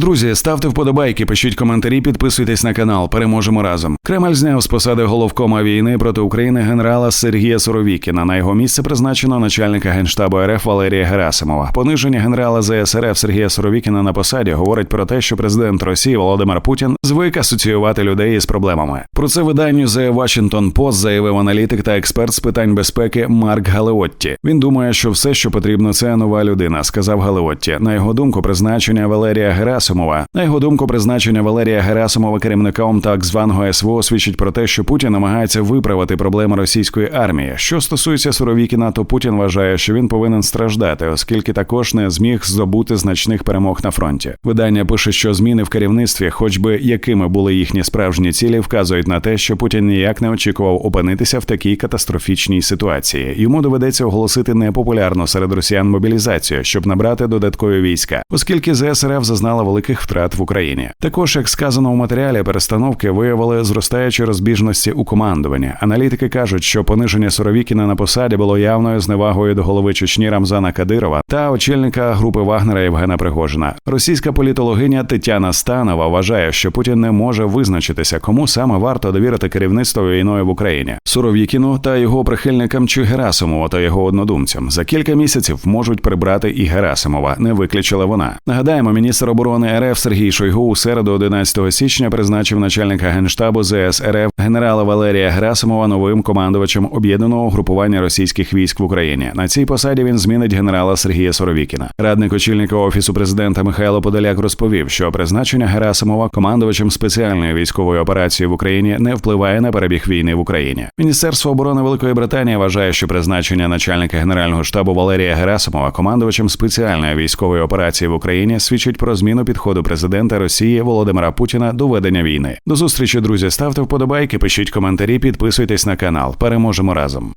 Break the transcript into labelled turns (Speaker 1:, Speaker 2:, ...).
Speaker 1: Друзі, ставте вподобайки, пишіть коментарі, підписуйтесь на канал. Переможемо разом. Кремль зняв з посади головкома війни проти України генерала Сергія Суровікіна. На його місце призначено начальника генштабу РФ Валерія Герасимова. Пониження генерала ЗСРФ Сергія Суровікіна на посаді говорить про те, що президент Росії Володимир Путін звик асоціювати людей із проблемами. Про це виданню The Washington Post заявив аналітик та експерт з питань безпеки Марк Галеотті. Він думає, що все, що потрібно, це нова людина, сказав Галеотті. На його думку, призначення Валерія Герасимова. На його думку, призначення Валерія Герасимова керівником так званого СВО свідчить про те, що Путін намагається виправити проблеми російської армії. Що стосується Суровікіна, то Путін вважає, що він повинен страждати, оскільки також не зміг здобути значних перемог на фронті. Видання пише, що зміни в керівництві, хоч би якими були їхні справжні цілі, вказують на те, що Путін ніяк не очікував опинитися в такій катастрофічній ситуації. Йому доведеться оголосити непопулярну серед росіян мобілізацію, щоб набрати додаткові війська, оскільки ЗСРФ зазнала великих втрат в Україні. Також, як сказано у матеріалі, перестановки виявили зростаючі розбіжності у командуванні. Аналітики кажуть, що пониження Суровікіна на посаді було явною зневагою до голови Чечні Рамзана Кадирова та очільника групи Вагнера Євгена Пригожина. Російська політологиня Тетяна Станова вважає, що Путін не може визначитися, кому саме варто довірити керівництво війною в Україні Суровікіну та його прихильникам чи Герасимова та його однодумцям. За кілька місяців можуть прибрати і Герасимова. Не виключила вона. Нагадаємо, міністр оборони РФ Сергій Шойгу у середу 11 січня призначив начальника генштабу ЗС РФ генерала Валерія Герасимова новим командувачем об'єднаного групування російських військ в Україні. На цій посаді він змінить генерала Сергія Соровікіна. Радник очільника офісу президента Михайло Подоляк розповів, що призначення Герасимова командувачем спеціальної військової операції в Україні не впливає на перебіг війни в Україні. Міністерство оборони Великої Британії вважає, що призначення начальника генерального штабу Валерія Герасимова командувачем спеціальної військової операції в Україні свідчить про зміну підходу президента Росії Володимира Путіна до ведення війни. До зустрічі, друзі, ставте вподобайки, пишіть коментарі, підписуйтесь на канал. Переможемо разом.